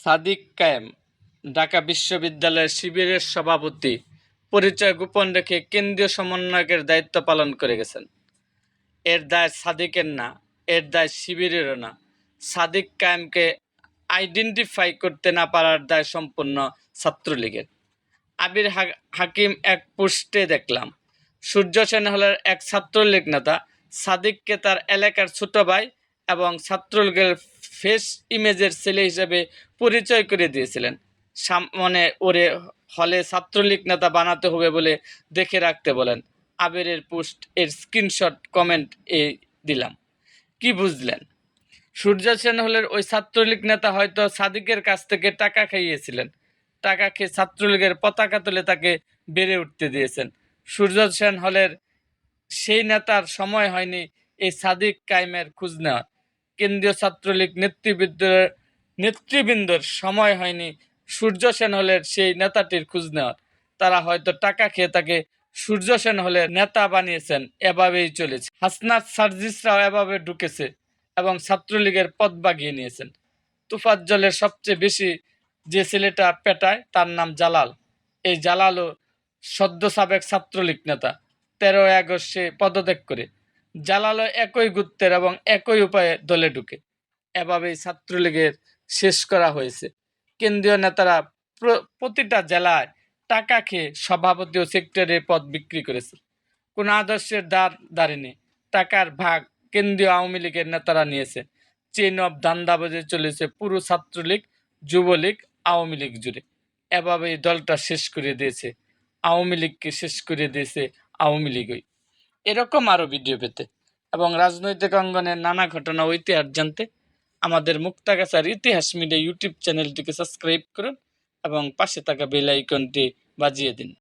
সাদিক কায়েম, ঢাকা বিশ্ববিদ্যালয়ের শিবিরের সভাপতি। পরিচয় গোপন রেখে কেন্দ্রীয় সমন্বয়কের দায়িত্ব পালন করে গেছেন। এর দায় সাদিকের না, এর দায় শিবিরেরও না। সাদিক কায়েমকে আইডেন্টিফাই করতে না পারার দায় সম্পূর্ণ ছাত্রলীগের। আবির হাকিম এক পোস্টে দেখলাম, সূর্য সেন হলের এক ছাত্রলীগ নেতা সাদিককে তার এলাকার ছোট ভাই এবং ছাত্রলীগের ফেস ইমেজের ছেলে হিসেবে পরিচয় করে দিয়েছিলেন। সামনে ওরে হলে ছাত্রলীগ নেতা বানাতে হবে বলে দেখে রাখতে বলেন। আবিরের পোস্ট এর স্ক্রিনশট, কমেন্ট এ দিলাম। কি বুঝলেন? সূর্য সেন হলের ওই ছাত্রলীগ নেতা হয়তো সাদিকের কাছ থেকে টাকা খাইয়েছিলেন টাকা খেয়ে ছাত্রলীগের পতাকা তুলে তাকে বেড়ে উঠতে দিয়েছেন। সূর্য সেন হলের সেই নেতার সময় হয়নি এই সাদিক কায়েমের খোঁজ নেওয়ার। কেন্দ্রীয় ছাত্রলীগ নেতৃবৃন্দের নেতৃবৃন্দর সময় হয়নি। সূর্য সেন হলের সেই নেতাটির খোঁজ নেওয়ার। তারা হয়তো টাকা খেয়ে তাকে সূর্য সেন হলের নেতা বানিয়েছেন। এভাবেই চলেছে। হাসনাত সার্জিসরাও এভাবে ঢুকেছে এবং ছাত্রলীগের পদ বাগিয়ে নিয়েছেন। তুফাজ্জলের সবচেয়ে বেশি যে ছেলেটা পেটায়, তার নাম জালাল। এই জালালও সদ্য সাবেক ছাত্রলীগ নেতা। তেরো আগস্ট সে পদত্যাগ করে। জালালও একই গুত্তের এবং একই উপায়ে দলে ঢুকে। এভাবেই ছাত্রলীগের শেষ করা হয়েছে। কেন্দ্রীয় নেতারা প্র- প্রতিটা জেলায় টাকা খেয়ে সভাপতি ও সেক্রেটারির পদ বিক্রি করেছে। কোনো আদর্শের দ্বার দাঁড়িয়ে টাকার ভাগ কেন্দ্রীয় আওয়ামী লীগের নেতারা নিয়েছে। চেন অফ ধান্দাবাজে চলেছে পুরো ছাত্রলীগ, যুবলীগ, আওয়ামী লীগ জুড়ে। এভাবেই দলটা শেষ করে দিয়েছে। আওয়ামী লীগকে শেষ করে দিয়েছে আওয়ামী লীগই। এরকম আরও ভিডিও পেতে। এবং রাজনৈতিক অঙ্গনের নানা ঘটনা ইতিহাস জানতে আমাদের মুক্তাগাছার ইতিহাস মিডিয়া ইউটিউব চ্যানেলটিকে সাবস্ক্রাইব করুন এবং পাশে থাকা বেলাইকনটি বাজিয়ে দিন।